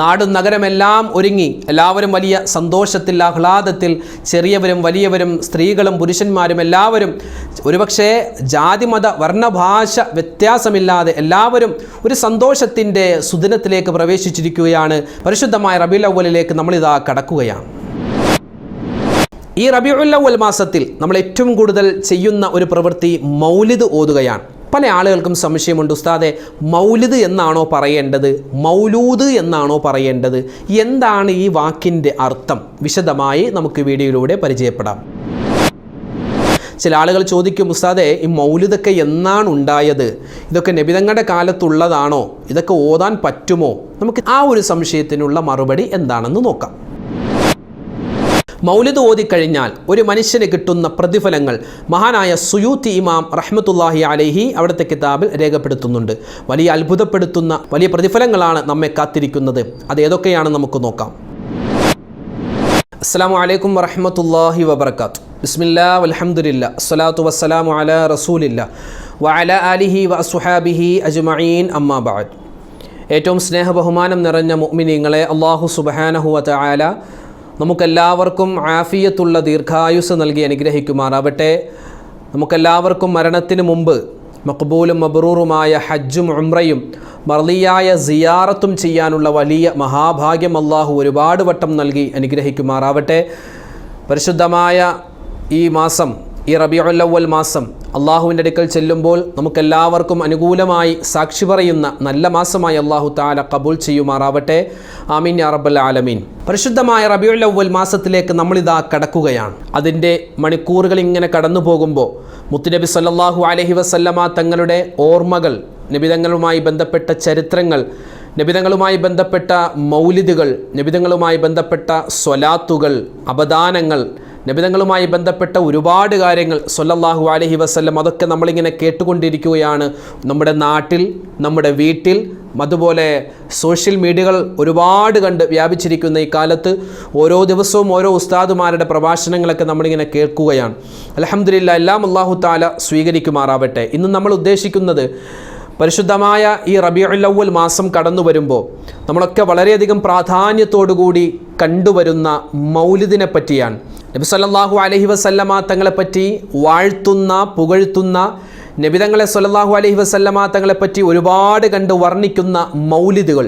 നാടും നഗരമെല്ലാം ഒരുങ്ങി എല്ലാവരും വലിയ സന്തോഷത്തിൽ ആഹ്ലാദത്തിൽ ചെറിയവരും വലിയവരും സ്ത്രീകളും പുരുഷന്മാരും എല്ലാവരും ഒരുപക്ഷേ ജാതിമത വർണഭാഷ വ്യത്യാസമില്ലാതെ എല്ലാവരും ഒരു സന്തോഷത്തിന്റെ സുദിനത്തിലേക്ക് പ്രവേശിച്ചിരിക്കുകയാണ്. പരിശുദ്ധമായ റബി അവലിലേക്ക് നമ്മളിതാ കടക്കുകയാണ്. ഈ റബിയുല്ലവൽ മാസത്തിൽ നമ്മൾ ഏറ്റവും കൂടുതൽ ചെയ്യുന്ന ഒരു പ്രവൃത്തി മൗലിദ് ഓതുകയാണ്. പല ആളുകൾക്കും സംശയമുണ്ട്. ഉസ്താദെ മൗലിദ് എന്നാണോ പറയേണ്ടത്? മൗലൂദ് എന്നാണോ പറയേണ്ടത്? എന്താണ് ഈ വാക്കിന്റെ അർത്ഥം? വിശദമായി നമുക്ക് വീഡിയോയിലൂടെ പരിചയപ്പെടാം. ചില ആളുകൾ ചോദിക്കും ഉസ്താദെ ഈ മൗലിദൊക്കെ എന്നാണ് ഉണ്ടായത്? ഇതൊക്കെ നബിതങ്ങളുടെ കാലത്തുള്ളതാണോ? ഇതൊക്കെ ഓതാൻ പറ്റുമോ? നമുക്ക് ആ ഒരു സംശയത്തിനുള്ള മറുപടി എന്താണെന്ന് നോക്കാം. മൗലിദ് ഓതിക്കഴിഞ്ഞാൽ ഒരു മനുഷ്യന് കിട്ടുന്ന പ്രതിഫലങ്ങൾ മഹാനായ സുയൂത്തി ഇമാം റഹ്മത്തുല്ലാഹി അലഹി അവിടുത്തെ കിതാബിൽ രേഖപ്പെടുത്തുന്നുണ്ട്. വലിയ അത്ഭുതപ്പെടുത്തുന്ന വലിയ പ്രതിഫലങ്ങളാണ് നമ്മെ കാത്തിരിക്കുന്നത്. അത് ഏതൊക്കെയാണെന്ന് നമുക്ക് നോക്കാം. അസ്സാം വലൈക്കും വറഹമത്തല്ലാഹി വബർക്കാത്തു ബിസ്മില്ലാ അലഹമുല്ല അസ്സലാത്തു വസ്സലാമു അല റസൂലില്ല വഅല അലിഹി വ അസുഹാബിഹി അജ്മഈൻ അമ്മാ ബഅദ്. ഏറ്റവും സ്നേഹബഹുമാനം നിറഞ്ഞ മുഅ്മിനീങ്ങളെ അള്ളാഹു സുബ്ഹാനഹു വ തആല നമുക്കെല്ലാവർക്കും ആഫിയത്തുള്ള ദീർഘായുസ് നൽകി അനുഗ്രഹിക്കുമാറാവട്ടെ. നമുക്കെല്ലാവർക്കും മരണത്തിന് മുമ്പ് മക്ബൂലും മബ്രൂറുമായ ഹജ്ജും ഉംറയും മർലിയായ സിയാറത്തും ചെയ്യാനുള്ള വലിയ മഹാഭാഗ്യം അള്ളാഹു ഒരുപാട് വട്ടം നൽകി അനുഗ്രഹിക്കുമാറാവട്ടെ. പരിശുദ്ധമായ ഈ മാസം ഈ റബിയുല്ലവൽ മാസം അള്ളാഹുവിന്റെ അടുക്കൽ ചെല്ലുമ്പോൾ നമുക്കെല്ലാവർക്കും അനുകൂലമായി സാക്ഷി പറയുന്ന നല്ല മാസമായി അള്ളാഹു താല കബൂൽ ചെയ്യുമാറാവട്ടെ. ആമീൻ അറബൽ ആലമീൻ. പരിശുദ്ധമായ റബിയുല്ലവൽ മാസത്തിലേക്ക് നമ്മളിതാ കടക്കുകയാണ്. അതിന്റെ മണിക്കൂറുകൾ ഇങ്ങനെ കടന്നു പോകുമ്പോൾ മുത്തുനബി സല്ലാഹു അലഹി വസല്ലമ തങ്ങളുടെ ഓർമ്മകൾ നിബിതങ്ങളുമായി ബന്ധപ്പെട്ട ചരിത്രങ്ങൾ നിബിതങ്ങളുമായി ബന്ധപ്പെട്ട മൗലിദുകൾ നിബിതങ്ങളുമായി ബന്ധപ്പെട്ട സ്വലാത്തുകൾ അപദാനങ്ങൾ നബിതങ്ങളുമായി ബന്ധപ്പെട്ട ഒരുപാട് കാര്യങ്ങൾ സൊല്ലാഹു അലഹി വസ്ല്ലം അതൊക്കെ നമ്മളിങ്ങനെ കേട്ടുകൊണ്ടിരിക്കുകയാണ്. നമ്മുടെ നാട്ടിൽ നമ്മുടെ വീട്ടിൽ അതുപോലെ സോഷ്യൽ മീഡിയകൾ ഒരുപാട് കണ്ട് വ്യാപിച്ചിരിക്കുന്ന ഈ കാലത്ത് ഓരോ ദിവസവും ഓരോ ഉസ്താദുമാരുടെ പ്രഭാഷണങ്ങളൊക്കെ നമ്മളിങ്ങനെ കേൾക്കുകയാണ്. അലഹമില്ല എല്ലാം അള്ളാഹു താല സ്വീകരിക്കുമാറാവട്ടെ. ഇന്ന് നമ്മൾ ഉദ്ദേശിക്കുന്നത് പരിശുദ്ധമായ ഈ റബിയുല്ലവൽ മാസം കടന്നു വരുമ്പോൾ നമ്മളൊക്കെ വളരെയധികം പ്രാധാന്യത്തോടുകൂടി കണ്ടുവരുന്ന മൗലിദിനെ പറ്റിയാണ്. നബി സല്ലാഹു അലഹി വസല്ലമ തങ്ങളെപ്പറ്റി വാഴ്ത്തുന്ന പുകഴ്ത്തുന്ന നബിതങ്ങളെ സല്ലാഹു അലഹി വസല്ലമ തങ്ങളെപ്പറ്റി ഒരുപാട് കണ്ട് വർണിക്കുന്ന മൗലിദുകൾ.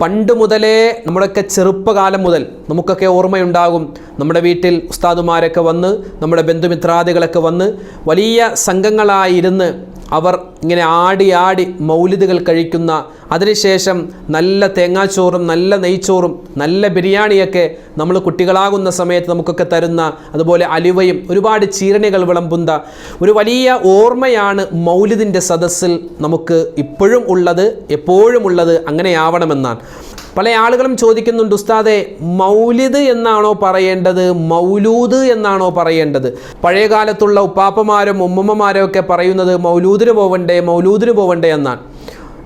പണ്ട് മുതലേ നമ്മുടെയൊക്കെ ചെറുപ്പകാലം മുതൽ നമുക്കൊക്കെ ഓർമ്മയുണ്ടാകും. നമ്മുടെ വീട്ടിൽ ഉസ്താദുമാരൊക്കെ വന്ന് നമ്മുടെ ബന്ധുമിത്രാദികളൊക്കെ വന്ന് വലിയ സംഘങ്ങളായിരുന്ന് അവർ ഇങ്ങനെ ആടി ആടി മൗലിദുകൾ കഴിക്കുന്ന അതിനുശേഷം നല്ല തേങ്ങാച്ചോറും നല്ല നെയ്ച്ചോറും നല്ല ബിരിയാണിയൊക്കെ നമ്മൾ കുട്ടികളാകുന്ന സമയത്ത് നമുക്കൊക്കെ തരുന്ന അതുപോലെ അലുവയും ഒരുപാട് ചീരണികൾ വിളമ്പുന്ന ഒരു വലിയ ഓർമ്മയാണ് മൗലിദിന്റെ സദസ്സിൽ നമുക്ക് ഇപ്പോഴും ഉള്ളത് എപ്പോഴും ഉള്ളത് അങ്ങനെയാവണമെന്നാണ്. പല ആളുകളും ചോദിക്കുന്നുണ്ട് ഉസ്താദെ മൗലിദ് എന്നാണോ പറയേണ്ടത്? മൗലൂദ് എന്നാണോ പറയേണ്ടത്? പഴയ കാലത്തുള്ള ഉപ്പാപ്പമാരും ഉമ്മമ്മമാരും ഒക്കെ പറയുന്നത് മൗലൂദിന് പോവണ്ടേ മൗലൂദിന് പോവണ്ടേ എന്നാണ്.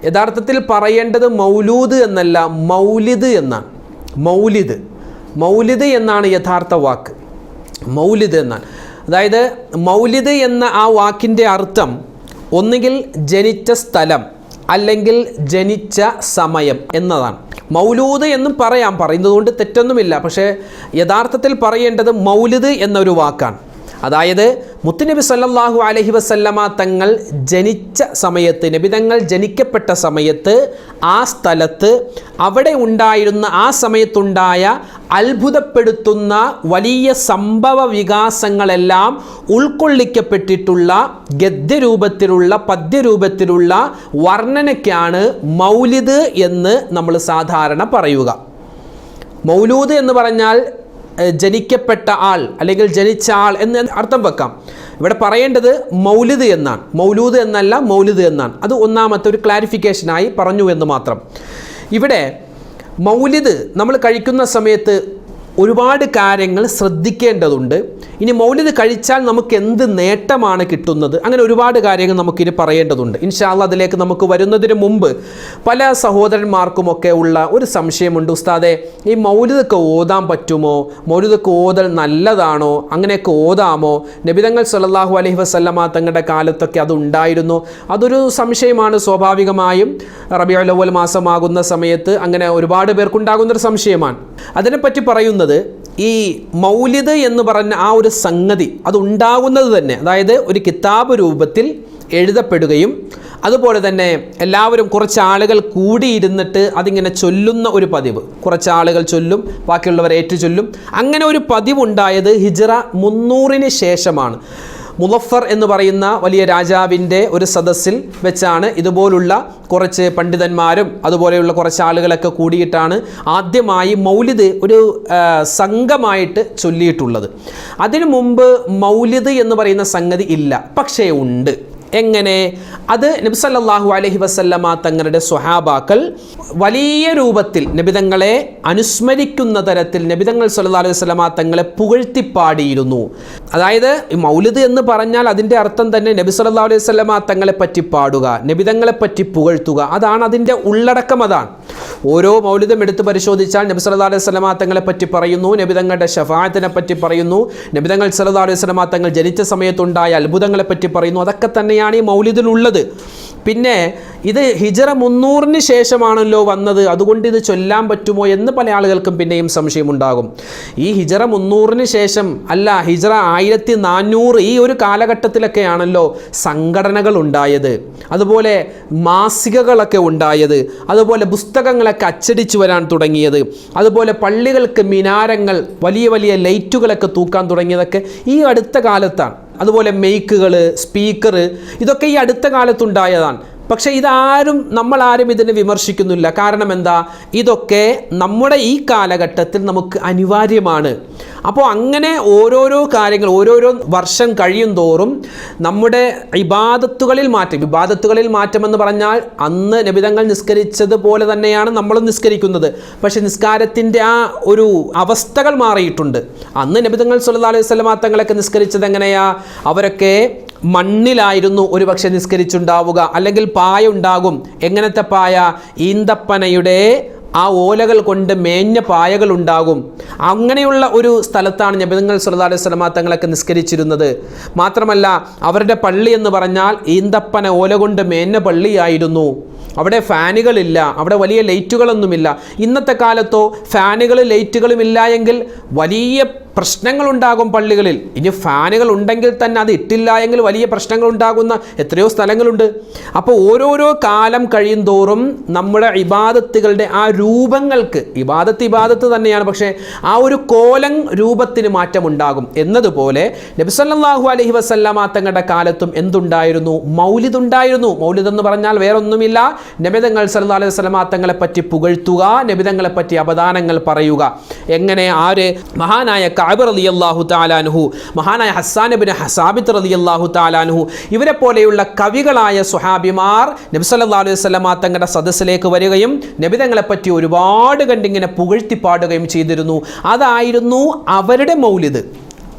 യഥാർത്ഥത്തിൽ പറയേണ്ടത് മൗലൂദ് എന്നല്ല മൗലിദ് എന്നാണ്. മൗലിദ് മൗലിദ് എന്നാണ് യഥാർത്ഥ വാക്ക്. മൗലിദ് എന്നാണ്. അതായത് മൗലിദ് എന്ന ആ വാക്കിന്റെ അർത്ഥം ഒന്നുകിൽ ജനിച്ച സ്ഥലം അല്ലെങ്കിൽ ജനിച്ച സമയം എന്നതാണ്. മൗലൂദ് എന്നും പറയാം. പറയുന്നത് കൊണ്ട് തെറ്റൊന്നുമില്ല. പക്ഷേ യഥാർത്ഥത്തിൽ പറയേണ്ടത് മൗലിദ് എന്നൊരു വാക്കാണ്. അതായത് മുത്തുനബി സല്ലാഹു അലഹി വസല്ലമ തങ്ങൾ ജനിച്ച സമയത്ത് നബി തങ്ങൾ ജനിക്കപ്പെട്ട സമയത്ത് ആ സ്ഥലത്ത് അവിടെ ഉണ്ടായിരുന്ന ആ സമയത്തുണ്ടായ അത്ഭുതപ്പെടുത്തുന്ന വലിയ സംഭവ വികാസങ്ങളെല്ലാം ഉൾക്കൊള്ളിക്കപ്പെട്ടിട്ടുള്ള ഗദ്യരൂപത്തിലുള്ള പദ്യരൂപത്തിലുള്ള വർണനയ്ക്കാണ് മൗലിദ് എന്ന് നമ്മൾ സാധാരണ പറയുക. മൗലൂദ് എന്ന് പറഞ്ഞാൽ ജനിക്കപ്പെട്ട ആൾ അല്ലെങ്കിൽ ജനിച്ച ആൾ എന്ന് അർത്ഥം വെക്കാം. ഇവിടെ പറയേണ്ടത് മൗലിദ് എന്നാണ്. മൗലൂദ് എന്നല്ല മൗലിദ് എന്നാണ്. അത് ഒന്നാമത്തെ ഒരു ക്ലാരിഫിക്കേഷനായി പറഞ്ഞു എന്ന് മാത്രം. ഇവിടെ മൗലിദ് നമ്മൾ കഴിക്കുന്ന സമയത്ത് ഒരുപാട് കാര്യങ്ങൾ ശ്രദ്ധിക്കേണ്ടതുണ്ട്. ഇനി മൗലിദ് കഴിച്ചാൽ നമുക്ക് എന്ത് നേട്ടമാണ് കിട്ടുന്നത്? അങ്ങനെ ഒരുപാട് കാര്യങ്ങൾ നമുക്കിനി പറയേണ്ടതുണ്ട്. ഇൻഷാല്ല അതിലേക്ക് നമുക്ക് വരുന്നതിന് മുമ്പ് പല സഹോദരന്മാർക്കുമൊക്കെ ഉള്ള ഒരു സംശയമുണ്ട്. ഉസ്താദെ ഈ മൗലിദൊക്കെ ഓതാൻ പറ്റുമോ? മൗലിദൊക്കെ ഓതൽ നല്ലതാണോ? അങ്ങനെയൊക്കെ ഓതാമോ? നബിതങ്ങൾ സല്ലല്ലാഹു അലഹി വസല്ലമ തങ്ങളുടെ കാലത്തൊക്കെ അതുണ്ടായിരുന്നു അതൊരു സംശയമാണ്. സ്വാഭാവികമായും റബി അവൽ മാസമാകുന്ന സമയത്ത് അങ്ങനെ ഒരുപാട് പേർക്കുണ്ടാകുന്നൊരു സംശയമാണ്. അതിനെപ്പറ്റി പറയുന്നത് ഈ മൗലിദ് എന്ന് പറഞ്ഞ ആ ഒരു സംഗതി അതുണ്ടാകുന്നത് തന്നെ. അതായത് ഒരു കിതാബ് രൂപത്തിൽ എഴുതപ്പെടുകയും അതുപോലെ തന്നെ എല്ലാവരും കുറച്ച് ആളുകൾ കൂടിയിരുന്നിട്ട് അതിങ്ങനെ ചൊല്ലുന്ന ഒരു പതിവ്. കുറച്ച് ആളുകൾ ചൊല്ലും ബാക്കിയുള്ളവർ ഏറ്റു ചൊല്ലും. അങ്ങനെ ഒരു പതിവുണ്ടായത് ഹിജറ മുന്നൂറിന് ശേഷമാണ്. മുലഫർ എന്ന് പറയുന്ന വലിയ രാജാവിന്റെ ഒരു സദസ്സിൽ വെച്ചാണ് ഇതുപോലുള്ള കുറച്ച് പണ്ഡിതന്മാരും അതുപോലെയുള്ള കുറച്ച് ആളുകളൊക്കെ കൂടിയിട്ടാണ് ആദ്യമായി മൗലിദ് ഒരു സംഘമായിട്ട് ചൊല്ലിയിട്ടുള്ളത്. അതിനു മുമ്പ് മൗലിദ് എന്ന് പറയുന്ന സംഗതി ഇല്ല. പക്ഷേ ഉണ്ട്. എങ്ങനെ? അത് നബ്സല്ലാഹു അലഹി വസല്ലമ തങ്ങളുടെ സ്വഹാബാക്കൾ വലിയ രൂപത്തിൽ നബിതങ്ങളെ അനുസ്മരിക്കുന്ന തരത്തിൽ നബിതങ്ങൾ സല്ലാ അലൈഹി വസ്ലമ തങ്ങളെ പുകഴ്ത്തിപ്പാടിയിരുന്നു. അതായത് മൗലിദ് എന്ന് പറഞ്ഞാൽ അതിന്റെ അർത്ഥം തന്നെ നബി സല്ലാ അലൈഹി വസ്ലമ തങ്ങളെ പറ്റി പാടുക നബിതങ്ങളെ പറ്റി പുകഴ്ത്തുക അതാണ് അതിന്റെ ഉള്ളടക്കം അതാണ്. ഓരോ മൗലിദും എടുത്ത് പരിശോധിച്ചാൽ നബി സല്ലാ അലൈഹി വസ്ലമ തങ്ങളെ പറ്റി പറയുന്നു നബിതങ്ങളുടെ ഷഫായത്തിനെ പറ്റി പറയുന്നു നബിതങ്ങൾ സല്ലാ അലൈഹി വസ്ലമ തങ്ങൾ ജനിച്ച സമയത്തുണ്ടായ അത്ഭുതങ്ങളെ പറ്റി പറയുന്നു അതൊക്കെ തന്നെയാണ് ഈ മൗലിദിലുള്ളത്. പിന്നെ ഇത് ഹിജറ മുന്നൂറിന് ശേഷമാണല്ലോ വന്നത്. അതുകൊണ്ട് ഇത് ചൊല്ലാൻ പറ്റുമോ എന്ന് പല ആളുകൾക്കും പിന്നെയും സംശയമുണ്ടാകും. ഈ ഹിജറ മുന്നൂറിന് ശേഷം അല്ല ഹിജറ ആയിരത്തി നാനൂറ് ഈ ഒരു കാലഘട്ടത്തിലൊക്കെയാണല്ലോ സംഘടനകൾ ഉണ്ടായത്. അതുപോലെ മാസികകളൊക്കെ ഉണ്ടായത്. അതുപോലെ പുസ്തകങ്ങളൊക്കെ അച്ചടിച്ചു വരാൻ തുടങ്ങിയത്. അതുപോലെ പള്ളികൾക്ക് മിനാരങ്ങൾ വലിയ വലിയ ലൈറ്റുകളൊക്കെ തൂക്കാൻ തുടങ്ങിയതൊക്കെ ഈ അടുത്ത കാലത്താണ്. അതുപോലെ മെയ്ക്കുകൾ സ്പീക്കർ ഇതൊക്കെ ഈ അടുത്ത കാലത്തുണ്ടായതാണ്. പക്ഷേ ഇതാരും നമ്മളാരും ഇതിനെ വിമർശിക്കുന്നില്ല. കാരണം എന്താ? ഇതൊക്കെ നമ്മുടെ ഈ കാലഘട്ടത്തിൽ നമുക്ക് അനിവാര്യമാണ്. അപ്പോൾ അങ്ങനെ ഓരോരോ കാര്യങ്ങൾ ഓരോരോ വർഷം കഴിയും തോറും നമ്മുടെ ഇബാദത്തുകളിൽ മാറ്റം ഇബാദത്തുകളിൽ മാറ്റമെന്ന് പറഞ്ഞാൽ അന്ന് നബിതങ്ങൾ നിസ്കരിച്ചതുപോലെ തന്നെയാണ് നമ്മളും നിസ്കരിക്കുന്നത്. പക്ഷെ നിസ്കാരത്തിന്റെ ആ ഒരു അവസ്ഥകൾ മാറിയിട്ടുണ്ട്. അന്ന് നബിതങ്ങൾ സുല്ലാ അലൈഹി തങ്ങളൊക്കെ നിസ്കരിച്ചത് എങ്ങനെയാ? അവരൊക്കെ മണ്ണിലായിരുന്നു ഒരുപക്ഷെ നിസ്കരിച്ചുണ്ടാവുക. അല്ലെങ്കിൽ പായ ഉണ്ടാകും എങ്ങനത്തെ പായ? ഈന്തപ്പനയുടെ ആ ഓലകൾ കൊണ്ട് മേഞ്ഞ പായകൾ ഉണ്ടാകും. അങ്ങനെയുള്ള ഒരു സ്ഥലത്താണ് നബിതങ്ങൾ സുലതാലി വസല്ലമ തങ്ങളൊക്കെ നിസ്കരിച്ചിരുന്നത്. മാത്രമല്ല അവരുടെ പള്ളി എന്ന് പറഞ്ഞാൽ ഈന്തപ്പന ഓല കൊണ്ട് മേഞ്ഞ പള്ളിയായിരുന്നു. അവിടെ ഫാനുകളില്ല. അവിടെ വലിയ ലൈറ്റുകളൊന്നുമില്ല. ഇന്നത്തെ കാലത്തോ ഫാനുകളും ലൈറ്റുകളും ഇല്ല എങ്കിൽ വലിയ പ്രശ്നങ്ങളുണ്ടാകും പള്ളികളിൽ. ഇനി ഫാനുകൾ ഉണ്ടെങ്കിൽ തന്നെ അത് ഇട്ടില്ല എങ്കിൽ വലിയ പ്രശ്നങ്ങൾ ഉണ്ടാകുന്ന എത്രയോ സ്ഥലങ്ങളുണ്ട്. അപ്പോൾ ഓരോരോ കാലം കഴിയും തോറും നമ്മുടെ ഇബാദത്തുകളുടെ ആ രൂപങ്ങൾക്ക് ഇബാദത്ത് ഇബാദത്ത് തന്നെയാണ് പക്ഷേ ആ ഒരു കോലം രൂപത്തിന് മാറ്റമുണ്ടാകും. എന്നതുപോലെ നബിസല്ലാഹു അലഹി വസല്ലമ തങ്ങളുടെ കാലത്തും എന്തുണ്ടായിരുന്നു? മൗലിദ് ഉണ്ടായിരുന്നു മൗലിദ് എന്ന് പറഞ്ഞാൽ വേറൊന്നുമില്ല. നബിതങ്ങൾ സല്ലാ അലൈഹി വസല്ലമ തങ്ങളെ പറ്റി പുകഴ്ത്തുക നബിതങ്ങളെ പറ്റി അപദാനങ്ങൾ പറയുക. എങ്ങനെ? ആര്? മഹാനായ കാബ് റലി അള്ളാഹു താലാനുഹു മഹാനായ ഹസാനബിൻ ഹസാബിത്ത് റലി അള്ളാഹു താലാനുഹു ഇവരെ പോലെയുള്ള കവികളായ സുഹാബിമാർ നബി സല്ലല്ലാഹു അലൈഹി വസല്ലമ തങ്ങളുടെ സദസ്സിലേക്ക് വരികയും നബിതങ്ങളെ പറ്റി ഒരുപാട് കണ്ടിങ്ങനെ പുകഴ്ത്തി പാടുകയും ചെയ്തിരുന്നു. അതായിരുന്നു അവരുടെ മൗലിദ്.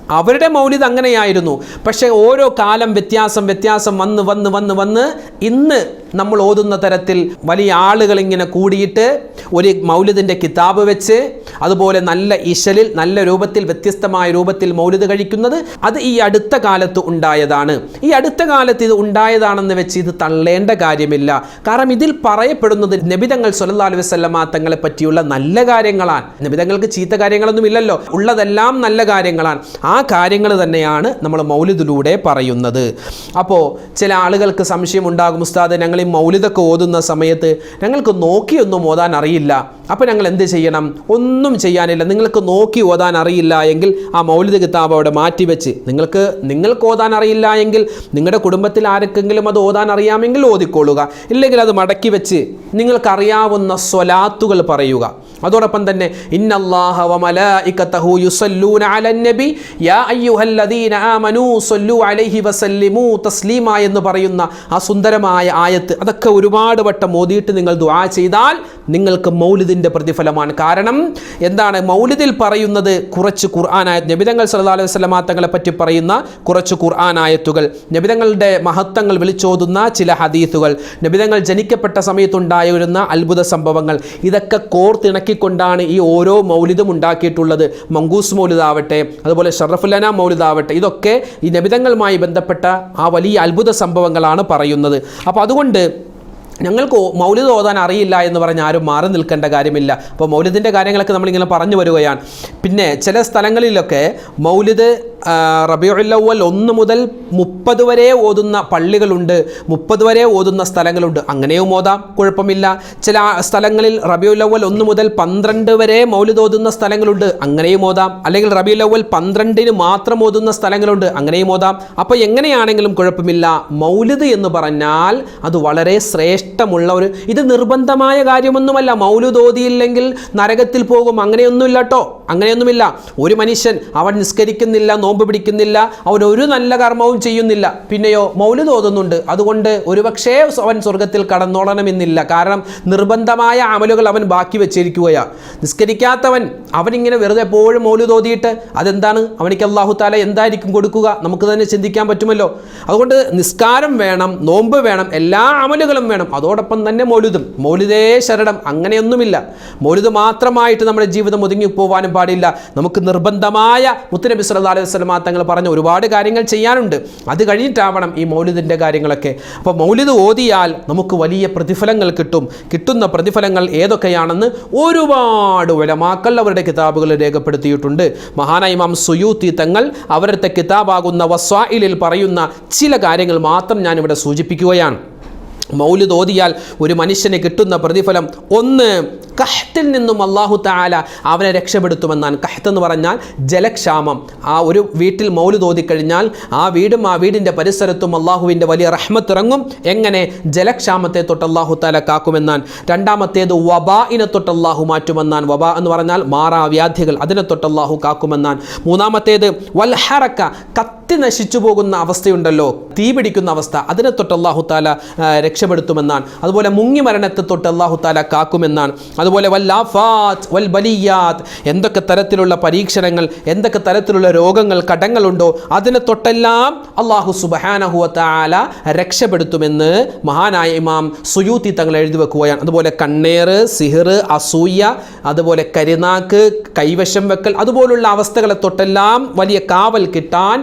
അവരുടെ മൗലിദ് അങ്ങനെയായിരുന്നു. പക്ഷേ ഓരോ കാലം വ്യത്യാസം വ്യത്യാസം വന്ന് വന്ന് വന്ന് വന്ന് ഇന്ന് നമ്മൾ ഓതുന്ന തരത്തിൽ വലിയ ആളുകൾ ഇങ്ങനെ കൂടിയിട്ട് ഒരു മൗലിദിന്റെ കിതാബ് വെച്ച് അതുപോലെ നല്ല ഇശലിൽ നല്ല രൂപത്തിൽ വ്യത്യസ്തമായ രൂപത്തിൽ മൗലിദ് കഴിക്കുന്നത് അത് ഈ അടുത്ത കാലത്ത് ഉണ്ടായതാണ്. ഈ അടുത്ത കാലത്ത് ഇത് ഉണ്ടായതാണെന്ന് വെച്ച് ഇത് തള്ളേണ്ട കാര്യമില്ല. കാരണം ഇതിൽ പറയപ്പെടുന്നത് നബിതങ്ങൾ സല്ലല്ലാഹു അലൈഹി വസല്ലമ തങ്ങളെ പറ്റിയുള്ള നല്ല കാര്യങ്ങളാണ്. നബിതങ്ങൾക്ക് ചീത്ത കാര്യങ്ങളൊന്നും ഇല്ലല്ലോ. ഉള്ളതെല്ലാം നല്ല കാര്യങ്ങളാണ്. ആ കാര്യങ്ങൾ തന്നെയാണ് നമ്മൾ മൗലിദിലൂടെ പറയുന്നത്. അപ്പോൾ ചില ആളുകൾക്ക് സംശയം ഉണ്ടാകും ഉസ്താദ് ഞങ്ങൾ ഈ മൗലിദൊക്കെ ഓതുന്ന സമയത്ത് ഞങ്ങൾക്ക് നോക്കിയൊന്നും ഓതാൻ അറിയില്ല. അപ്പോൾ ഞങ്ങൾ എന്ത് ചെയ്യണം? ഒന്നും ചെയ്യാനില്ല. നിങ്ങൾക്ക് നോക്കി ഓതാൻ അറിയില്ല എങ്കിൽ ആ മൗലിദ് കിതാബ് അവിടെ മാറ്റിവെച്ച് നിങ്ങൾക്ക് നിങ്ങൾക്ക് ഓതാൻ അറിയില്ല എങ്കിൽ നിങ്ങളുടെ കുടുംബത്തിൽ ആർക്കെങ്കിലും അത് ഓതാൻ അറിയാമെങ്കിൽ ഓതിക്കൊള്ളുക. ഇല്ലെങ്കിൽ അത് മടക്കി വെച്ച് നിങ്ങൾക്കറിയാവുന്ന സ്വലാത്തുകൾ പറയുക. അതോടൊപ്പം തന്നെ സല്ലു എന്ന് പറയുന്ന ആ സുന്ദരമായ ആയത്ത് അതൊക്കെ ഒരുപാട് വട്ടം മോദിയിട്ട് നിങ്ങൾ ദുആ ചെയ്താൽ നിങ്ങൾക്ക് മൗലിദിന്റെ പ്രതിഫലമാണ്. കാരണം എന്താണ്? മൗലിദിൽ പറയുന്നത് കുറച്ച് ഖുർആനായ നബിതങ്ങൾ സല്ലല്ലാഹു അലൈഹി വസല്ലം തങ്ങളെ പറ്റി പറയുന്ന കുറച്ച് ഖുർആനായത്തുകൾ നബിതങ്ങളുടെ മഹത്വങ്ങൾ വിളിച്ചോതുന്ന ചില ഹദീസുകൾ നബിതങ്ങൾ ജനിക്കപ്പെട്ട സമയത്തുണ്ടായിരുന്ന അത്ഭുത സംഭവങ്ങൾ ഇതൊക്കെ കോർത്തിണക്കിക്കൊണ്ടാണ് ഈ ഓരോ മൗലിദും ഉണ്ടാക്കിയിട്ടുള്ളത്. മങ്കൂസ് മൗലിദാവട്ടെ അതുപോലെ ഷറഫുല്ലന മൗലിദാവട്ടെ ഇതൊക്കെ ഈ നബിതങ്ങളുമായി ബന്ധപ്പെട്ട ആ വലിയ അത്ഭുത സംഭവങ്ങളാണ് പറയുന്നത്. അപ്പോൾ അതുകൊണ്ട് ഞങ്ങൾക്ക് മൗലിത ഓതാൻ അറിയില്ല എന്ന് പറഞ്ഞ് ആരും മാറി നിൽക്കേണ്ട കാര്യമില്ല. അപ്പോൾ മൗലിദിന്റെ കാര്യങ്ങളൊക്കെ നമ്മളിങ്ങനെ പറഞ്ഞു വരികയാണ്. പിന്നെ ചില സ്ഥലങ്ങളിലൊക്കെ മൗലിദ് റബിയുല്ലവൽ ഒന്ന് മുതൽ മുപ്പത് വരെ ഓതുന്ന പള്ളികളുണ്ട്. മുപ്പത് വരെ ഓതുന്ന സ്ഥലങ്ങളുണ്ട്. അങ്ങനെയും ഓതാം കുഴപ്പമില്ല. ചില സ്ഥലങ്ങളിൽ റബിയുല്ലവൽ ഒന്ന് മുതൽ പന്ത്രണ്ട് വരെ മൗലിദ് ഓതുന്ന സ്ഥലങ്ങളുണ്ട്. അങ്ങനെയും ഓതാം. അല്ലെങ്കിൽ റബിയുല്ലവൽ പന്ത്രണ്ടിന് മാത്രം ഓതുന്ന സ്ഥലങ്ങളുണ്ട്. അങ്ങനെയും ഓതാം. അപ്പോൾ എങ്ങനെയാണെങ്കിലും കുഴപ്പമില്ല. മൗലിദ് എന്ന് പറഞ്ഞാൽ അത് വളരെ ശ്രേഷ്ഠമുള്ള ഒരു ഇത് നിർബന്ധമായ കാര്യമൊന്നുമല്ല. മൗലിദ് ഓതിയില്ലെങ്കിൽ നരകത്തിൽ പോകും. അങ്ങനെയൊന്നുമില്ല കേട്ടോ അങ്ങനെയൊന്നുമില്ല. ഒരു മനുഷ്യൻ അവൻ നിസ്കരിക്കുന്നില്ല നോമ്പ് പിടിക്കുന്നില്ല അവൻ ഒരു നല്ല കർമ്മവും ചെയ്യുന്നില്ല. പിന്നെയോ മൗലിദ് തോന്നുന്നുണ്ട് അതുകൊണ്ട് ഒരുപക്ഷേ അവൻ സ്വർഗത്തിൽ കടന്നോളണമെന്നില്ല. കാരണം നിർബന്ധമായ അമലുകൾ അവൻ ബാക്കി വെച്ചിരിക്കുകയാണ് നിസ്കരിക്കാത്തവൻ അവനിങ്ങനെ വെറുതെ എപ്പോഴും മൗലിദ് തോതിയിട്ട് അതെന്താണ്? അവനിക്ക് അള്ളാഹു താല എന്തായിരിക്കും കൊടുക്കുക? നമുക്ക് തന്നെ ചിന്തിക്കാൻ പറ്റുമല്ലോ. അതുകൊണ്ട് നിസ്കാരം വേണം നോമ്പ് വേണം എല്ലാ അമലുകളും വേണം. അതോടൊപ്പം തന്നെ മൗലിദും. മൗലിദേ ശരണം അങ്ങനെയൊന്നുമില്ല. മൗലിദ് മാത്രമായിട്ട് നമ്മുടെ ജീവിതം ഒതുങ്ങി പോകാനും പാടില്ല. നമുക്ക് നിർബന്ധമായ മുത്തനബി സല്ലല്ലാഹു അലൈഹി വസല്ലമ തങ്ങൾ പറഞ്ഞ ഒരുപാട് കാര്യങ്ങൾ ചെയ്യാനുണ്ട്. അത് കഴിഞ്ഞിട്ടാവണം ഈ മൗലിദിന്റെ കാര്യങ്ങളൊക്കെ. അപ്പോൾ മൗലിദ് ഓതിയാൽ നമുക്ക് വലിയ പ്രതിഫലങ്ങൾ കിട്ടും. കിട്ടുന്ന പ്രതിഫലങ്ങൾ ഏതൊക്കെയാണെന്ന് ഒരുപാട് ഉലമാക്കൾ അവരുടെ കിതാബുകൾ രേഖപ്പെടുത്തിയിട്ടുണ്ട്. മഹാനായ ഇമാം സുയൂത്തി തങ്ങൾ അവരുടെ കിതാബാകുന്ന വസ്വായിലിൽ പറയുന്ന ചില കാര്യങ്ങൾ മാത്രം ഞാനിവിടെ സൂചിപ്പിക്കുകയാണ്. മൗലിദ് ഓതിയാൽ ഒരു മനുഷ്യന് കിട്ടുന്ന പ്രതിഫലം ഒന്ന് കഹ്ത്തിൽ നിന്നും അള്ളാഹു താല അവനെ രക്ഷപ്പെടുത്തുമെന്നാണ്. കഹ്ത്ത് എന്ന് പറഞ്ഞാൽ ജലക്ഷാമം. ആ ഒരു വീട്ടിൽ മൗലിദ് തോതിക്കഴിഞ്ഞാൽ ആ വീടും ആ വീടിന്റെ പരിസരത്തും അള്ളാഹുവിന്റെ വലിയ റഹ്മത്ത് ഇറങ്ങും. എങ്ങനെ? ജലക്ഷാമത്തെ തൊട്ട് അള്ളാഹു താല കാക്കുമെന്നാൻ രണ്ടാമത്തേത് വബായിനെ തൊട്ട് അള്ളാഹു മാറ്റുമെന്നാൻ വബ എന്ന് പറഞ്ഞാൽ മാറാവ്യാധികൾ അതിനെ തൊട്ട് അള്ളാഹു കാക്കുമെന്നാൻ മൂന്നാമത്തേത് വൽഹറക്ക കത്തി നശിച്ചു പോകുന്ന അവസ്ഥയുണ്ടല്ലോ. തീ പിടിക്കുന്ന അവസ്ഥ അതിനെ തൊട്ട് അള്ളാഹു താല രക്ഷപ്പെടുത്തുമെന്നാണ്. അതുപോലെ മുങ്ങി മരണത്തെ തൊട്ട് അള്ളാഹു താല കാക്കുമെന്നാണ്. അതുപോലെ വല്ലാഫാത്ത് വൽ ബലിയാത്ത്. എന്തൊക്കെ തരത്തിലുള്ള പരീക്ഷണങ്ങൾ എന്തൊക്കെ തരത്തിലുള്ള രോഗങ്ങൾ കടങ്ങളുണ്ടോ അതിനെ തൊട്ടെല്ലാം അള്ളാഹു സുബഹാനഹുവ താല രക്ഷപ്പെടുത്തുമെന്ന് മഹാനായ ഇമാം സുയൂത്തി തങ്ങൾ എഴുതി വെക്കുകയാണ്. അതുപോലെ കണ്ണേർ സിഹിർ അസൂയ അതുപോലെ കരിനാക്ക് കൈവശം വെക്കൽ അതുപോലുള്ള അവസ്ഥകളെ തൊട്ടെല്ലാം വലിയ കാവൽ കിട്ടാൻ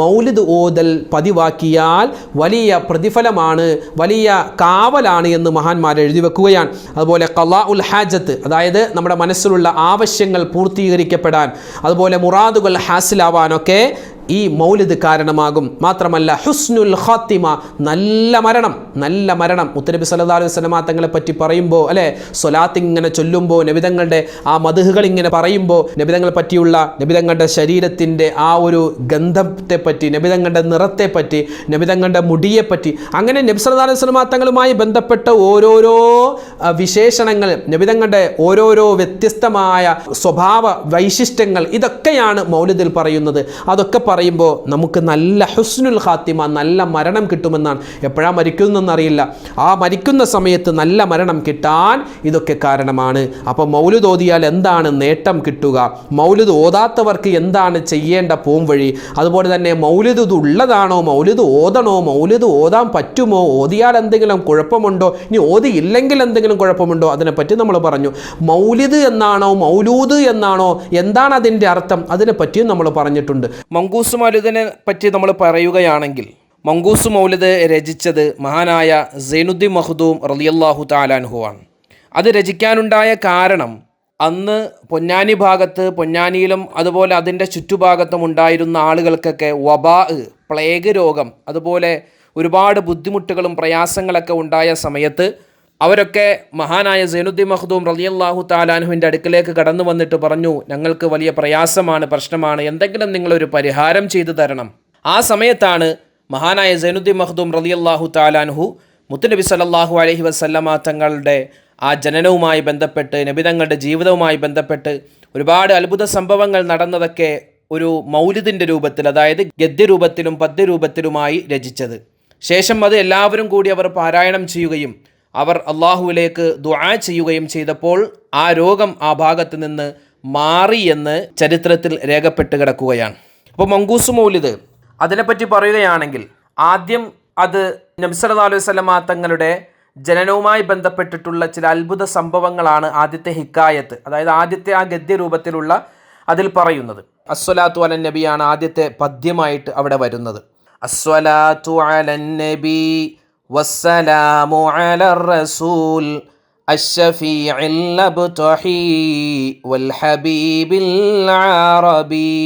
മൗലിദ് ഓതൽ പതിവാക്കിയാൽ വലിയ പ്രതിഫലമാണ് വലിയ കാവലാണ് എന്ന് മഹാന്മാർ എഴുതി വെക്കുകയാണ്. അതുപോലെ കലാ ഉൽ ഹാജത്ത് അതായത് നമ്മുടെ മനസ്സിലുള്ള ആവശ്യങ്ങൾ പൂർത്തീകരിക്കപ്പെടാൻ അതുപോലെ മുറാദുകൾ ഹാസിലാവാനൊക്കെ ഈ മൗലിദ് കാരണമാകും. മാത്രമല്ല ഹുസ്നുൽ ഖാത്തിമ നല്ല മരണം നല്ല മരണം. മുത്തനബി സല്ലല്ലാഹു അലൈഹി വസല്ലമ തങ്ങളെ പറ്റി പറയുമ്പോൾ അല്ലേ? സ്വലാത്ത് ഇങ്ങനെ ചൊല്ലുമ്പോൾ നബിതങ്ങളുടെ ആ മധുഹുകൾ ഇങ്ങനെ പറയുമ്പോൾ നബിതങ്ങളെ പറ്റിയുള്ള നബിതങ്ങളുടെ ശരീരത്തിന്റെ ആ ഒരു ഗന്ധത്തെ പറ്റി നബിതങ്ങളുടെ നിറത്തെ പറ്റി നബിതങ്ങളുടെ മുടിയെ പറ്റി അങ്ങനെ നബി സല്ലല്ലാഹു അലൈഹി വസല്ലമ തങ്ങളുമായി ബന്ധപ്പെട്ട ഓരോരോ വിശേഷണങ്ങൾ നബിതങ്ങളുടെ ഓരോരോ വ്യത്യസ്തമായ സ്വഭാവ വൈശിഷ്ട്യങ്ങൾ ഇതൊക്കെയാണ് മൗലിദിൽ പറയുന്നത്. അതൊക്കെ പറയുമ്പോൾ നമുക്ക് നല്ല ഹുസ്നുൽ ഖാത്തിമ നല്ല മരണം കിട്ടുമെന്നാണ്. എപ്പോഴാണ് മരിക്കുന്നതെന്നറിയില്ല. ആ മരിക്കുന്ന സമയത്ത് നല്ല മരണം കിട്ടാൻ ഇതൊക്കെ കാരണമാണ്. അപ്പോൾ മൗലിദ് ഓതിയാൽ എന്താണ് നേട്ടം കിട്ടുക? മൗലിദ് ഓതാത്തവർക്ക് എന്താണ് ചെയ്യേണ്ട പോംവഴി അതുപോലെ തന്നെ മൗലിദ് ഉള്ളതാണോ? മൗലിദ് ഓതണോ? മൗലിദ് ഓതാൻ പറ്റുമോ? ഓതിയാൽ എന്തെങ്കിലും കുഴപ്പമുണ്ടോ? ഇനി ഓതിയില്ലെങ്കിൽ എന്തെങ്കിലും കുഴപ്പമുണ്ടോ? അതിനെപ്പറ്റി നമ്മൾ പറഞ്ഞു. മൗലിദ് എന്നാണോ? മൗലൂദ് എന്നാണോ? എന്താണ് അതിന്റെ അർത്ഥം? അതിനെപ്പറ്റിയും നമ്മൾ പറഞ്ഞിട്ടുണ്ട്. മങ്കൂസ് മൗലിദിനെ പറ്റി നമ്മൾ പറയുകയാണെങ്കിൽ മംഗൂസ് മൗലിദ് രചിച്ചത് മഹാനായ സൈനുദ്ദീൻ മഹ്ദൂം റളിയല്ലാഹു താലാൻഹുവാണ് അത് രചിക്കാനുണ്ടായ കാരണം അന്ന് പൊന്നാനി ഭാഗത്ത് പൊന്നാനിയിലും അതുപോലെ അതിന്റെ ചുറ്റുഭാഗത്തും ഉണ്ടായിരുന്ന ആളുകൾക്കൊക്കെ വബാ പ്ലേഗ് രോഗം അതുപോലെ ഒരുപാട് ബുദ്ധിമുട്ടുകളും പ്രയാസങ്ങളൊക്കെ ഉണ്ടായ സമയത്ത് അവരൊക്കെ മഹാനായ സൈനുദ്ദീൻ മഖ്ദൂം റളിയല്ലാഹു താലാനുവിന്റെ അടുക്കലേക്ക് കടന്നു വന്നിട്ട് പറഞ്ഞു ഞങ്ങൾക്ക് വലിയ പ്രയാസമാണ് പ്രശ്നമാണ് എന്തെങ്കിലും നിങ്ങളൊരു പരിഹാരം ചെയ്തു തരണം. ആ സമയത്താണ് മഹാനായ സൈനുദ്ദീൻ മഖ്ദൂം റളിയല്ലാഹു താലാൻഹു മുത്തുനബി സലല്ലാഹു അലഹി വസല്ലമ തങ്ങളുടെ ആ ജനനവുമായി ബന്ധപ്പെട്ട് നബിതങ്ങളുടെ ജീവിതവുമായി ബന്ധപ്പെട്ട് ഒരുപാട് അത്ഭുത സംഭവങ്ങൾ നടന്നതൊക്കെ ഒരു മൗലിദിന്റെ രൂപത്തിൽ അതായത് ഗദ്യരൂപത്തിലും പദ്യരൂപത്തിലുമായി രചിച്ചത്. ശേഷം അത് എല്ലാവരും കൂടി അവർ പാരായണം ചെയ്യുകയും അവർ അള്ളാഹുവിലേക്ക് ദുആ ചെയ്യുകയും ചെയ്തപ്പോൾ ആ രോഗം ആ ഭാഗത്ത് നിന്ന് മാറി എന്ന് ചരിത്രത്തിൽ രേഖപ്പെട്ട് കിടക്കുകയാണ്. അപ്പോൾ മങ്കൂസ് മൗലിദ് അതിനെപ്പറ്റി പറയുകയാണെങ്കിൽ ആദ്യം അത് നബ്സല്ലാ അലൈഹി സ്വലമ തങ്ങളുടെ ജനനവുമായി ബന്ധപ്പെട്ടിട്ടുള്ള ചില അത്ഭുത സംഭവങ്ങളാണ് ആദ്യത്തെ ഹിക്കായത്ത് അതായത് ആദ്യത്തെ ആ ഗദ്യരൂപത്തിലുള്ള അതിൽ പറയുന്നത്. അസ്വലാത്തു അലൻ നബിയാണ് ആദ്യത്തെ പദ്യമായിട്ട് അവിടെ വരുന്നത്. അസ്വലാത്തു അലൻ നബി വസ്സലാമു അലർ റസൂൽ الشفيع الأبطحي والحبيب العربي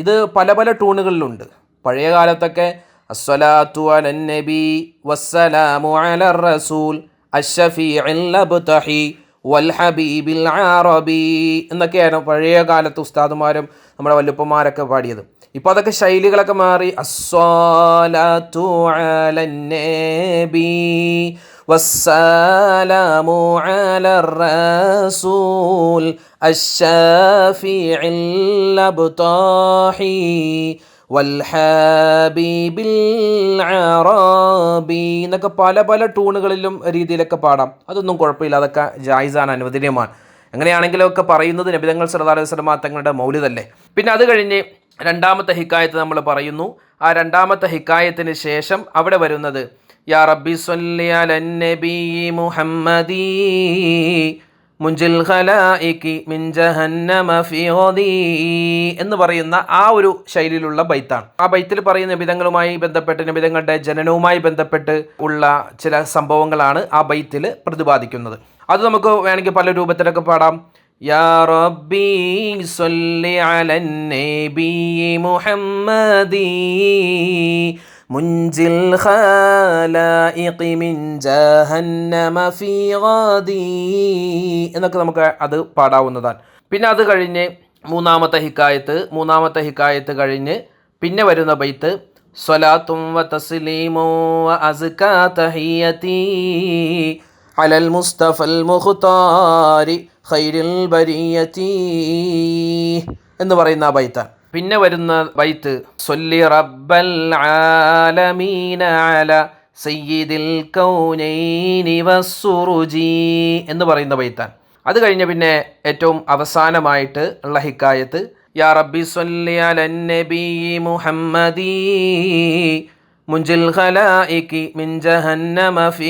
ഇത് പല പല ടൂണുകളിലുണ്ട് പഴയ കാലത്തൊക്കെ അസ്വലാത്തു അലൻ നബി വസ്സലാമു അലർ റസൂൽ അഷ്ഷഫീഇൽ അബ്തഹി വൽ ഹബീബിൽ അറബി എന്നൊക്കെയാണ് പഴയ കാലത്ത് ഉസ്താദുമാരും നമ്മുടെ വല്ലുപ്പന്മാരൊക്കെ പാടിയത്. ഇപ്പോൾ അതൊക്കെ ശൈലികളൊക്കെ മാറി. അസ്വാലി വസ്സലാമു റസൂൽ എന്നൊക്കെ പല പല ട്യൂണുകളിലും രീതിയിലൊക്കെ പാടാം. അതൊന്നും കുഴപ്പമില്ല. അതൊക്കെ ജായിസാണ് അനുവദനീയമാണ്. എങ്ങനെയാണെങ്കിലും ഒക്കെ പറയുന്നത് നബിതങ്ങൾ സർദാർ അലൈഹി തങ്ങളുടെ മൗലിതല്ലേ പിന്നെ അത് കഴിഞ്ഞ് രണ്ടാമത്തെ ഹിക്കായത്ത് നമ്മൾ പറയുന്നു. ആ രണ്ടാമത്തെ ഹിക്കായത്തിന് ശേഷം അവിടെ വരുന്നത് യാ റബ്ബി മുഹമ്മദി മുഞ്ചിൽ മിൻ ജഹന്നമ എന്ന് പറയുന്ന ആ ഒരു ശൈലിയിലുള്ള ബൈത്താണ്. ആ ബൈത്തിൽ പറയുന്ന നിബിതങ്ങളുമായി ബന്ധപ്പെട്ട് നിബിതങ്ങളുടെ ജനനവുമായി ബന്ധപ്പെട്ട് ഉള്ള ചില സംഭവങ്ങളാണ് ആ ബൈത്തിൽ പ്രതിപാദിക്കുന്നത്. അത് നമുക്ക് വേണമെങ്കിൽ പല രൂപത്തിലൊക്കെ പാടാം. യാ സല്ലി എന്നൊക്കെ നമുക്ക് അത് പാടാവുന്നതാണ്. പിന്നെ അത് കഴിഞ്ഞ് മൂന്നാമത്തെ ഹിക്കായത്ത് മൂന്നാമത്തെ ഹിക്കായത്ത് കഴിഞ്ഞ് പിന്നെ വരുന്ന ബൈത്ത് സ്വലാത്തും വ തസ്ലീമോ വ അസ്കാ തഹിയതീ അലൽ മുസ്തഫൽ മുഖ്താരി ഖൈരിൽ ബരിയത്തി എന്ന് പറയുന്ന ആ ബൈത്താണ് പിന്നെ വരുന്ന ബൈത്ത് സൊല്ലി റബ്ബൽ ആലമീന സയ്യിദിൽ കൗനൈനി വസ്സുറുജി എന്ന് പറയുന്ന ബൈത്ത. അത് കഴിഞ്ഞ് പിന്നെ ഏറ്റവും അവസാനമായിട്ട് ഉള്ള ഹിക്കായത്ത് യാ റബ്ബി സൊല്ലി അലൻ നബി മുഹമ്മദീ മുഞ്ചിൽ ഖലായിക്കി മിൻ ജഹന്നമ ഫി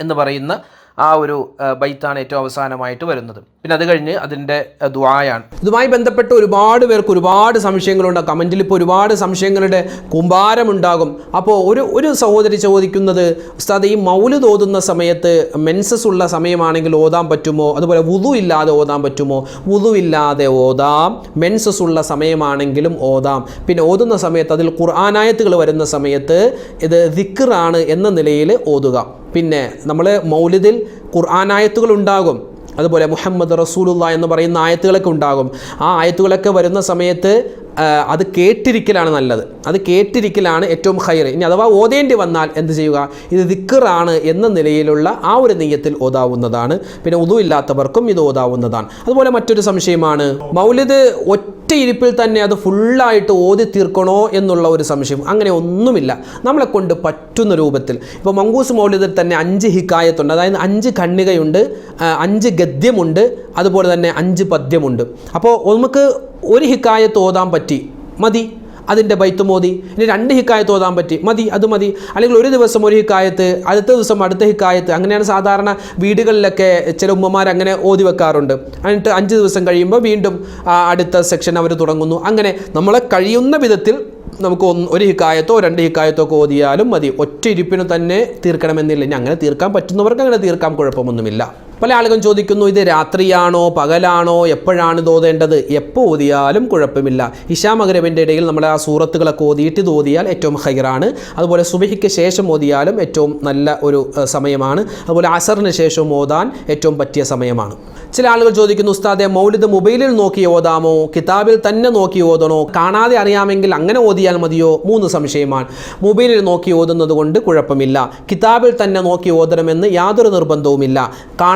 എന്ന് പറയുന്ന ആ ഒരു ബൈത്താണ് ഏറ്റവും അവസാനമായിട്ട് വരുന്നത്. പിന്നെ അത് കഴിഞ്ഞ് അതിന്റെ ദ്വായാണ് ഇതുമായി ബന്ധപ്പെട്ട് ഒരുപാട് പേർക്ക് ഒരുപാട് സംശയങ്ങളുണ്ട്. കമന്റിൽ ഇപ്പോൾ ഒരുപാട് സംശയങ്ങളുടെ കുമ്പാരമുണ്ടാകും. അപ്പോൾ ഒരു ഒരു സഹോദരി ചോദിക്കുന്നത് ഉസ്താദ് ഈ മൗലിദ് ഓതുന്ന സമയത്ത് മെൻസസ് ഉള്ള സമയമാണെങ്കിൽ ഓതാൻ പറ്റുമോ? അതുപോലെ വുതു ഇല്ലാതെ ഓതാൻ പറ്റുമോ? വുതു ഇല്ലാതെ ഓതാം. മെൻസസ് ഉള്ള സമയമാണെങ്കിലും ഓതാം. പിന്നെ ഓതുന്ന സമയത്ത് അതിൽ ഖുർആാനായത്തുകൾ വരുന്ന സമയത്ത് ഇത് ദിക്കറാണ് എന്ന നിലയിൽ ഓതുക. പിന്നെ നമ്മൾ മൗലിദിൽ ഖുർആാനായത്തുകൾ ഉണ്ടാകും. അതുപോലെ മുഹമ്മദ് റസൂലുള്ള എന്ന് പറയുന്ന ആയത്തുകളൊക്കെ ഉണ്ടാകും. ആ ആയത്തുകളൊക്കെ വരുന്ന സമയത്ത് അത് കേട്ടിരിക്കലാണ് നല്ലത്. അത് കേട്ടിരിക്കലാണ് ഏറ്റവും ഹൈർ ഇനി അഥവാ ഓതേണ്ടി വന്നാൽ എന്ത് ചെയ്യുക? ഇത് ദിക്കറാണ് എന്ന നിലയിലുള്ള ആ ഒരു നെയ്യത്തിൽ ഓതാവുന്നതാണ്. പിന്നെ ഉതു ഇല്ലാത്തവർക്കും ഇത് ഓതാവുന്നതാണ്. അതുപോലെ മറ്റൊരു സംശയമാണ്. മൗലിദ് ഒറ്റ ഇരിപ്പിൽ തന്നെ അത് ഫുള്ളായിട്ട് ഓതി തീർക്കണോ എന്നുള്ള ഒരു സംശയം. അങ്ങനെ ഒന്നുമില്ല. നമ്മളെ കൊണ്ട് പറ്റുന്ന രൂപത്തിൽ. ഇപ്പോൾ മങ്കൂസ് മൗലിദിൽ തന്നെ അഞ്ച് ഹിക്കായത്തുണ്ട്. അതായത് അഞ്ച് കണ്ണികയുണ്ട് അഞ്ച് ഗദ്യമുണ്ട് അതുപോലെ തന്നെ അഞ്ച് പദ്യമുണ്ട്. അപ്പോൾ നമുക്ക് ഒരു ഹിക്കായത്ത് ഓതാൻ പറ്റി മതി. അതിന്റെ ബൈത്ത് മോദി ഇനി രണ്ട് ഹിക്കായത്ത് ഓതാൻ പറ്റി മതി അത് മതി. അല്ലെങ്കിൽ ഒരു ദിവസം ഒരു ഹിക്കായത്ത് അടുത്ത ദിവസം അടുത്ത ഹിക്കായത്ത്. അങ്ങനെയാണ് സാധാരണ വീടുകളിലൊക്കെ ചില ഉമ്മമാർ അങ്ങനെ ഓതി വെക്കാറുണ്ട്. എന്നിട്ട് അഞ്ച് ദിവസം കഴിയുമ്പോൾ വീണ്ടും അടുത്ത സെക്ഷൻ അവർ തുടങ്ങുന്നു. അങ്ങനെ നമ്മളെ കഴിയുന്ന വിധത്തിൽ നമുക്ക് ഒരു ഹിക്കായത്തോ രണ്ട് ഹിക്കായത്തോ ഒക്കെ ഓതിയാലും മതി. ഒറ്റ ഇരിപ്പിന് തന്നെ തീർക്കണമെന്നില്ല. ഇനി അങ്ങനെ തീർക്കാൻ പറ്റുന്നവർക്ക് അങ്ങനെ തീർക്കാൻ കുഴപ്പമൊന്നുമില്ല. പല ആളുകളും ചോദിക്കുന്നു ഇത് രാത്രിയാണോ? പകലാണോ? എപ്പോഴാണ് ഇത് ഓതേണ്ടത് എപ്പോൾ ഓതിയാലും കുഴപ്പമില്ല. ഇഷാ മകരവിന്റെ ഇടയിൽ നമ്മൾ ആ സൂറത്തുകളൊക്കെ ഓതിയിട്ട് ഇത് ഓതിയാൽ ഏറ്റവും ഹൈറാണ് അതുപോലെ സുബഹിക്ക് ശേഷം ഓതിയാലും ഏറ്റവും നല്ല ഒരു സമയമാണ്. അതുപോലെ അസറിന് ശേഷം ഓതാൻ ഏറ്റവും പറ്റിയ സമയമാണ്. ചില ആളുകൾ ചോദിക്കുന്നു ഉസ്താദെ മൗലിദ് മൊബൈലിൽ നോക്കി ഓതാമോ? കിതാബിൽ തന്നെ നോക്കി ഓതണോ? കാണാതെ അറിയാമെങ്കിൽ അങ്ങനെ ഓതിയാൽ മതിയോ? മൂന്ന് സംശയമാണ്. മൊബൈലിൽ നോക്കി ഓതുന്നത് കൊണ്ട് കുഴപ്പമില്ല. കിതാബിൽ തന്നെ നോക്കി ഓതണമെന്ന് യാതൊരു നിർബന്ധവുമില്ല.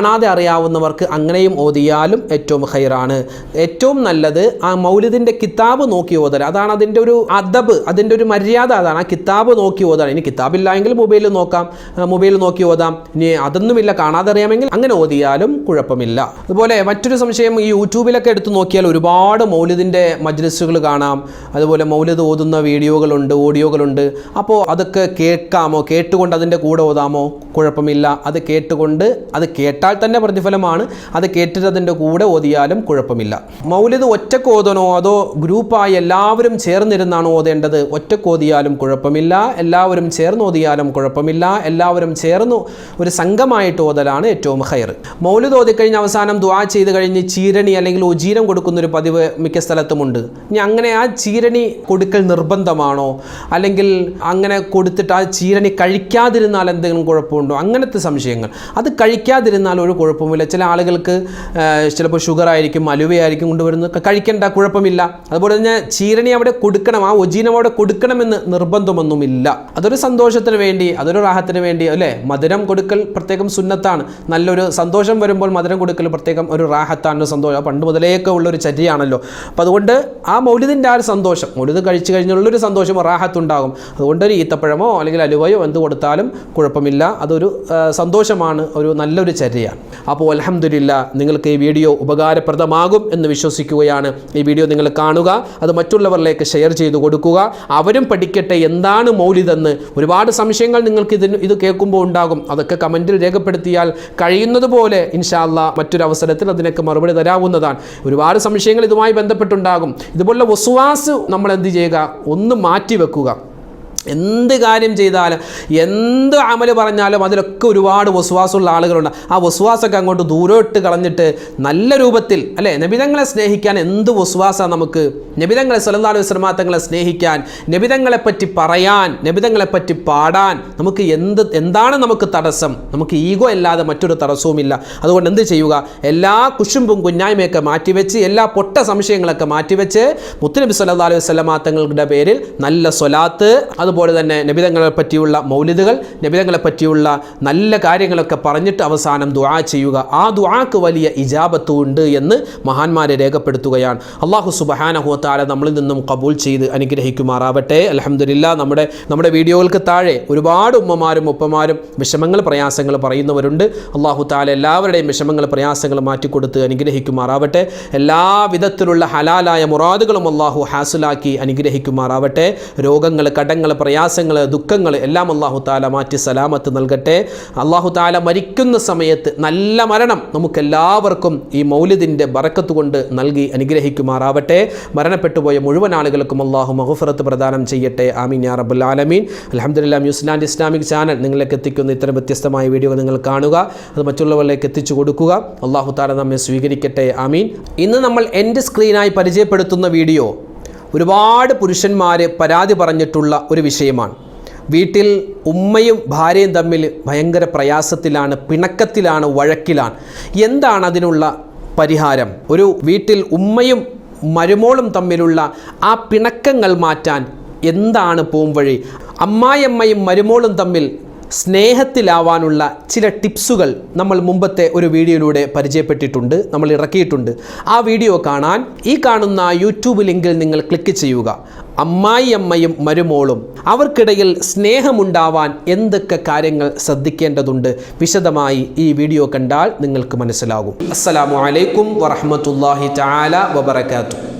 കാണാതെ അറിയാവുന്നവർക്ക് അങ്ങനെയും ഓതിയാലും ഏറ്റവും ഹൈറാണ് ഏറ്റവും നല്ലത് ആ മൗലിദിന്റെ കിതാബ് നോക്കി ഓതൽ. അതാണ് അതിന്റെ ഒരു അദബ് അതിന്റെ ഒരു മര്യാദ അതാണ്. ആ കിതാബ് നോക്കി ഓതാൻ. ഇനി കിതാബില്ലായെങ്കിൽ മൊബൈലിൽ നോക്കാം മൊബൈലിൽ നോക്കി ഓതാം. ഇനി അതൊന്നുമില്ല കാണാതെ അറിയാമെങ്കിൽ അങ്ങനെ ഓതിയാലും കുഴപ്പമില്ല. അതുപോലെ മറ്റൊരു സംശയം ഈ യൂട്യൂബിലൊക്കെ എടുത്തു നോക്കിയാൽ ഒരുപാട് മൗലിദിന്റെ മജ്ലിസുകൾ കാണാം. അതുപോലെ മൗലിദ് ഓതുന്ന വീഡിയോകളുണ്ട് ഓഡിയോകളുണ്ട്. അപ്പോൾ അതൊക്കെ കേൾക്കാമോ? കേട്ടുകൊണ്ട് അതിന്റെ കൂടെ ഓതാമോ? കുഴപ്പമില്ല. അത് കേട്ടുകൊണ്ട് അത് കേട്ടാൽ തന്നെ പ്രതിഫലമാണ്. അത് കേട്ടിട്ട് കൂടെ ഓതിയാലും കുഴപ്പമില്ല. മൗലിദ് ഒറ്റയ്ക്ക് അതോ ഗ്രൂപ്പായി എല്ലാവരും ചേർന്നിരുന്നാണോ ഓതേണ്ടത്? ഒറ്റയ്ക്ക് ഓതിയാലും കുഴപ്പമില്ല. എല്ലാവരും ചേർന്ന് ഓതിയാലും കുഴപ്പമില്ല. എല്ലാവരും ചേർന്ന് ഒരു സംഘമായിട്ട് ഓതലാണ് ഏറ്റവും ഹയർ മൗലിദ് ഓതിക്കഴിഞ്ഞ് അവസാനം ദുആ ചെയ്ത് കഴിഞ്ഞ് ചീരണി അല്ലെങ്കിൽ ഉജീരം കൊടുക്കുന്ന ഒരു പതിവ് മിക്ക സ്ഥലത്തുമുണ്ട്. ഇനി അങ്ങനെ ആ ചീരണി കൊടുക്കൽ നിർബന്ധമാണോ? അല്ലെങ്കിൽ അങ്ങനെ കൊടുത്തിട്ട് ആ ചീരണി കഴിക്കാതിരുന്നാൽ എന്തെങ്കിലും കുഴപ്പമുണ്ടോ? അങ്ങനത്തെ സംശയങ്ങൾ. അത് കഴിക്കാതിരുന്നാൽ ഒരു കുഴപ്പമില്ല. ചില ആളുകൾക്ക് ചിലപ്പോൾ ഷുഗർ ആയിരിക്കും അലുവയായിരിക്കും കൊണ്ടുവരുന്നത്. കഴിക്കേണ്ട കുഴപ്പമില്ല. അതുപോലെ തന്നെ ചീരണി അവിടെ കൊടുക്കണം. ആ ഒജീനം അവിടെ കൊടുക്കണമെന്ന് നിർബന്ധമൊന്നുമില്ല. അതൊരു സന്തോഷത്തിന് വേണ്ടി അതൊരു റാഹത്തിന് വേണ്ടി അല്ലേ? മധുരം കൊടുക്കൽ പ്രത്യേകം സുന്നത്താണ്. നല്ലൊരു സന്തോഷം വരുമ്പോൾ മധുരം കൊടുക്കൽ പ്രത്യേകം ഒരു റാഹത്താണ് സന്തോഷം. പണ്ട് മുതലേയൊക്കെ ഉള്ള ഒരു ചര്യയാണല്ലോ. അപ്പോൾ അതുകൊണ്ട് ആ മൗലിദിന്റെ ആ ഒരു സന്തോഷം മൗലിദ് കഴിച്ചു കഴിഞ്ഞുള്ളൊരു സന്തോഷം റാഹത്തുണ്ടാകും. അതുകൊണ്ട് ഒരു ഈത്തപ്പഴമോ അല്ലെങ്കിൽ അലുവയോ എന്ത് കൊടുത്താലും കുഴപ്പമില്ല. അതൊരു സന്തോഷമാണ് ഒരു നല്ലൊരു ചര്യയാണ്. അപ്പോൾ അലഹമില്ല നിങ്ങൾക്ക് ഈ വീഡിയോ ഉപകാരപ്രദമാകും എന്ന് വിശ്വസിക്കുകയാണ്. ഈ വീഡിയോ നിങ്ങൾ കാണുക അത് മറ്റുള്ളവരിലേക്ക് ഷെയർ ചെയ്ത് കൊടുക്കുക. അവരും പഠിക്കട്ടെ എന്താണ് മൗലിതെന്ന് ഒരുപാട് സംശയങ്ങൾ നിങ്ങൾക്ക് ഇതിന് ഇത് കേൾക്കുമ്പോൾ ഉണ്ടാകും. അതൊക്കെ കമന്റിൽ രേഖപ്പെടുത്തിയാൽ കഴിയുന്നതുപോലെ ഇൻഷാല്ല മറ്റൊരവസരത്തിൽ അതിനൊക്കെ മറുപടി തരാവുന്നതാണ്. ഒരുപാട് സംശയങ്ങൾ ഇതുമായി ബന്ധപ്പെട്ടുണ്ടാകും. ഇതുപോലുള്ള വസുവാസ് നമ്മൾ എന്ത് ചെയ്യുക? ഒന്ന് മാറ്റി വെക്കുക എന്ത് കാര്യം ചെയ്താലും എന്ത് അമൽ പറഞ്ഞാലും അതിലൊക്കെ ഒരുപാട് വസുവാസമുള്ള ആളുകളുണ്ട്. ആ വസുവാസൊക്കെ അങ്ങോട്ട് ദൂരോട്ട് കളഞ്ഞിട്ട് നല്ല രൂപത്തിൽ അല്ലേ? നബിതങ്ങളെ സ്നേഹിക്കാൻ എന്ത് വസുവാസമാണ് നമുക്ക്? നബിതങ്ങളെ സലല്ലാഹു വസ്ലമാത്തങ്ങളെ സ്നേഹിക്കാൻ നബിതങ്ങളെ പറ്റി പറയാൻ നബിതങ്ങളെ പറ്റി പാടാൻ നമുക്ക് എന്ത് എന്താണ് നമുക്ക് തടസ്സം? നമുക്ക് ഈഗോ അല്ലാതെ മറ്റൊരു തടസ്സവുമില്ല. അതുകൊണ്ട് എന്ത് ചെയ്യുക? എല്ലാ കുശുമ്പും കുഞ്ഞായ്മയൊക്കെ മാറ്റിവെച്ച് എല്ലാ പൊട്ട സംശയങ്ങളൊക്കെ മാറ്റിവെച്ച് മുത്തുനബി സല്ലാ അലൈഹി പേരിൽ നല്ല സ്വലാത്ത് അതുപോലെ തന്നെ നബിതങ്ങളെ പറ്റിയുള്ള മൗലിദുകൾ നബിതങ്ങളെ പറ്റിയുള്ള നല്ല കാര്യങ്ങളൊക്കെ പറഞ്ഞിട്ട് അവസാനം ദുആ ചെയ്യുക. ആ ദുആക്ക് വലിയ ഇജാബത്തും ഉണ്ട് എന്ന് മഹാന്മാരെ രേഖപ്പെടുത്തുകയാണ്. അള്ളാഹു സുബഹാനഹുത്താല നമ്മളിൽ നിന്നും കബൂൽ ചെയ്ത് അനുഗ്രഹിക്കുമാറാവട്ടെ. അലഹമില്ല നമ്മുടെ നമ്മുടെ വീഡിയോകൾക്ക് താഴെ ഒരുപാട് ഉമ്മമാരും ഉപ്പമാരും വിഷമങ്ങൾ പ്രയാസങ്ങൾ പറയുന്നവരുണ്ട്. അള്ളാഹു താല എല്ലാവരുടെയും വിഷമങ്ങൾ പ്രയാസങ്ങൾ മാറ്റിക്കൊടുത്ത് അനുഗ്രഹിക്കുമാറാവട്ടെ. എല്ലാ വിധത്തിലുള്ള ഹലാലായ മുറാദുകളും അള്ളാഹു ഹാസിലാക്കി അനുഗ്രഹിക്കുമാറാവട്ടെ. രോഗങ്ങൾ കടങ്ങൾ പ്രയാസങ്ങൾ ദുഃഖങ്ങൾ എല്ലാം അള്ളാഹു താല മാറ്റി സലാമത്ത് നൽകട്ടെ. അള്ളാഹു താല മരിക്കുന്ന സമയത്ത് നല്ല മരണം നമുക്കെല്ലാവർക്കും ഈ മൗലിദിന്റെ ബറക്കത്ത് കൊണ്ട് നൽകി അനുഗ്രഹിക്കുമാറാവട്ടെ. മരണപ്പെട്ടുപോയ മുഴുവൻ ആളുകൾക്കും അള്ളാഹു മഹുഫറത്ത് പ്രദാനം ചെയ്യട്ടെ. ആമീൻ യാ റബുൽ ആലമീൻ. അലഹമുല്ല ന്യൂസിലാൻഡ് ഇസ്ലാമിക് ചാനൽ നിങ്ങളിലേക്ക് എത്തിക്കുന്ന ഇത്തരം വ്യത്യസ്തമായ വീഡിയോ നിങ്ങൾ കാണുക. അത് മറ്റുള്ളവരിലേക്ക് എത്തിച്ചു കൊടുക്കുക. അള്ളാഹു താല നമ്മെ സ്വീകരിക്കട്ടെ. ആമീൻ. ഇന്ന് നമ്മൾ എന്റെ സ്ക്രീനായി പരിചയപ്പെടുത്തുന്ന വീഡിയോ ഒരുപാട് പുരുഷന്മാർ പരാതി പറഞ്ഞിട്ടുള്ള ഒരു വിഷയമാണ്. വീട്ടിൽ ഉമ്മയും ഭാര്യയും തമ്മിൽ ഭയങ്കര പ്രയാസത്തിലാണ് പിണക്കത്തിലാണ് വഴക്കിലാണ്. എന്താണ് അതിനുള്ള പരിഹാരം? ഒരു വീട്ടിൽ ഉമ്മയും മരുമോളും തമ്മിലുള്ള ആ പിണക്കങ്ങൾ മാറ്റാൻ എന്താണ് പോംവഴി? അമ്മായിയമ്മയും മരുമോളും തമ്മിൽ സ്നേഹത്തിലാവാനുള്ള ചില ടിപ്സുകൾ നമ്മൾ മുമ്പത്തെ ഒരു വീഡിയോയിലൂടെ പരിചയപ്പെട്ടിട്ടുണ്ട് നമ്മൾ ഇറക്കിയിട്ടുണ്ട്. ആ വീഡിയോ കാണാൻ ഈ കാണുന്ന യൂട്യൂബ് ലിങ്കിൽ നിങ്ങൾ ക്ലിക്ക് ചെയ്യുക. അമ്മായി അമ്മയും മരുമോളും അവർക്കിടയിൽ സ്നേഹമുണ്ടാവാൻ എന്തൊക്കെ കാര്യങ്ങൾ ശ്രദ്ധിക്കേണ്ടതുണ്ട് വിശദമായി ഈ വീഡിയോ കണ്ടാൽ നിങ്ങൾക്ക് മനസ്സിലാകും. അസ്സലാമു അലൈക്കും വറഹ്മത്തുള്ളാഹി തആല വബറകാതുഹു.